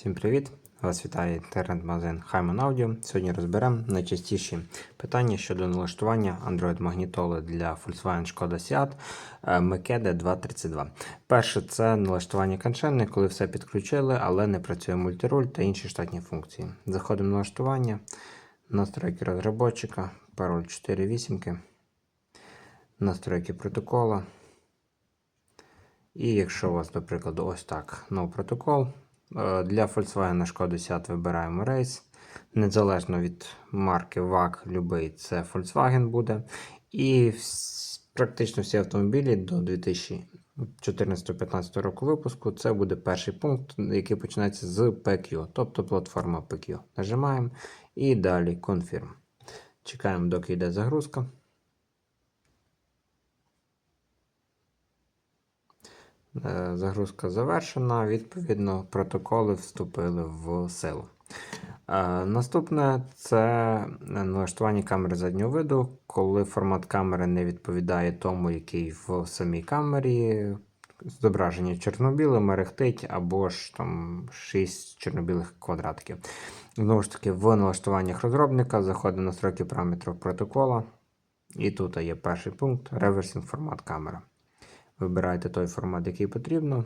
Всім привіт! Вас вітає інтернет-магазин Hyman Audio. Сьогодні розберемо найчастіші питання щодо налаштування Android-магнітоли для Volkswagen Skoda Seat Mekede 232. Перше це налаштування каншени, коли все підключили, але не працює мультируль та інші штатні функції. Заходимо в налаштування, настройки розробника, пароль 4 вісімки, настройки протокола. І якщо у вас, до прикладу, ось так, no протокол. Е, Для Volkswagen Skoda Seat вибираємо рейс. Незалежно від марки ВАК, любий, це Volkswagen буде. І практично всі автомобілі до 2014-15 року випуску це буде перший пункт, який починається з PQ, тобто платформа PQ. Нажимаємо і далі Confirm. Чекаємо, доки йде загрузка. Загрузка завершена, відповідно, протоколи вступили в силу. Е, Наступне це налаштування камери заднього виду, коли формат камери не відповідає тому, який в самій камері. Зображення чорно-біле, мерехтить або ж там 6 чорно-білих квадратиків. Знову ж таки, в налаштуваннях розробника заходимо на строки параметрів протокола. І тут є перший пункт реверсінг формат камера. Вибираєте той формат, який потрібно.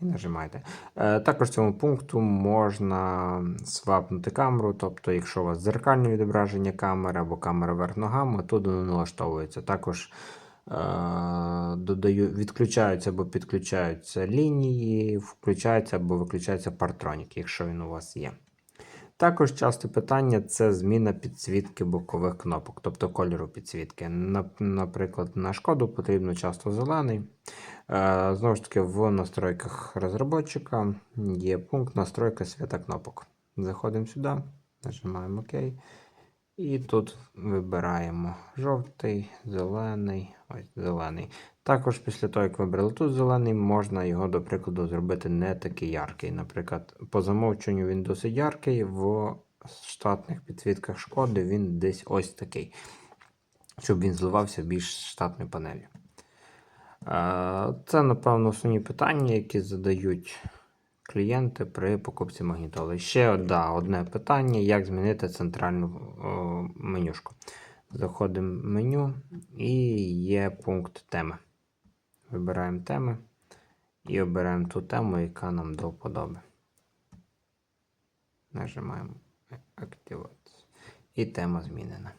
І нажимаєте. Е, Також цьому пункту можна свапнути камеру, тобто, якщо у вас дзеркальне відображення камери або камера вверх ногами, тут воно налаштовується. Також е, додаю, відключаються або підключаються лінії, включаються або виключаються партроніки, якщо він у вас є. Також часте питання це зміна підсвітки бокових кнопок, тобто кольору підсвітки. Наприклад, на шкоду потрібно часто зелений. Е, Знову ж таки, в настройках розробника є пункт настройка свята кнопок. Заходимо сюди, нажимаємо ОК. І тут вибираємо жовтий, зелений, ось зелений. Також після того, як вибрали тут зелений, можна його, до прикладу, зробити не такий яркий. Наприклад, по замовченню він досить яркий, в штатних підсвітках шкоди він десь ось такий, щоб він зливався більш штатною панелью. Е, Це, напевно, основні питання, які задають клієнти при покупці магнітоли. Ще да, одне питання: як змінити центральну о, менюшку. Заходимо в меню і є пункт теми. Вибираємо теми і обираємо ту тему, яка нам до вподоби. Нажимаємо активацію. І тема змінена.